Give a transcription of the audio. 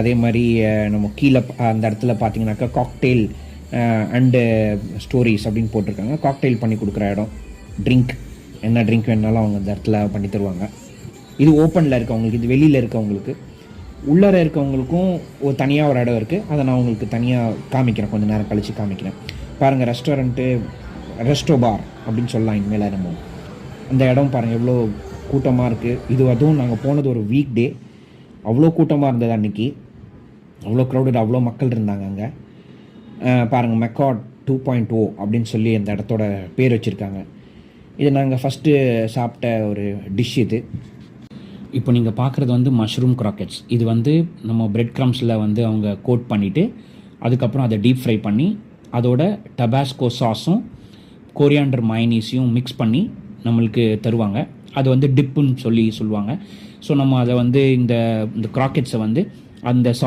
அதே மாதிரி நம்ம கீழே அந்த இடத்துல பார்த்தீங்கன்னாக்கா காக்டெயில் அண்டு ஸ்டோரிஸ் அப்படின்னு போட்டிருக்காங்க. காக்டெயில் பண்ணி கொடுக்குற இடம் ட்ரிங்க் என்ன ட்ரிங்க் வேணாலும் அவங்க அந்த இடத்துல பண்ணி தருவாங்க. இது ஓப்பனில் இருக்கவங்களுக்கு இது வெளியில் இருக்கவங்களுக்கு உள்ளார இருக்கவங்களுக்கும் ஒரு தனியாக ஒரு இடம் இருக்குது அதை நான் உங்களுக்கு தனியாக காமிக்கிறேன். கொஞ்சம் நேரம் கழித்து காமிக்கிறேன். பாருங்கள் ரெஸ்டாரண்ட்டு ரெஸ்டோ பார் அப்படின்னு சொல்லலாம் இனிமேல் நம்ம. அந்த இடம் பாருங்கள் எவ்வளோ கூட்டமாக இருக்குது இது அதுவும் நாங்கள் போனது ஒரு வீக் டே அவ்வளோ கூட்டமாக இருந்தது அன்றைக்கி அவ்வளோ க்ரௌடட் அவ்வளோ மக்கள் இருந்தாங்க அங்கே. பாருங்கள் மெக்காட் டூ பாயிண்ட் ஓ அப்படின்னு சொல்லி அந்த இடத்தோட பேர் வச்சுருக்காங்க. இது நாங்கள் ஃபஸ்ட்டு சாப்பிட்ட ஒரு டிஷ் இது. இப்போ நீங்கள் பார்க்குறது வந்து மஷ்ரூம் க்ராக்கெட்ஸ் இது வந்து நம்ம பிரெட் க்ரம்ஸில் வந்து அவங்க கோட் பண்ணிவிட்டு அதுக்கப்புறம் அதை டீப் ஃப்ரை பண்ணி அதோட டபாஸ்கோ சாஸும் கொரியாண்டர் மைனீஸையும் மிக்ஸ் பண்ணி நம்மளுக்கு தருவாங்க. அது வந்து டிப்புன்னு சொல்லி சொல்லுவாங்க. ஸோ நம்ம அதை வந்து இந்த இந்த க்ராக்கெட்ஸை வந்து அந்த சாஸ்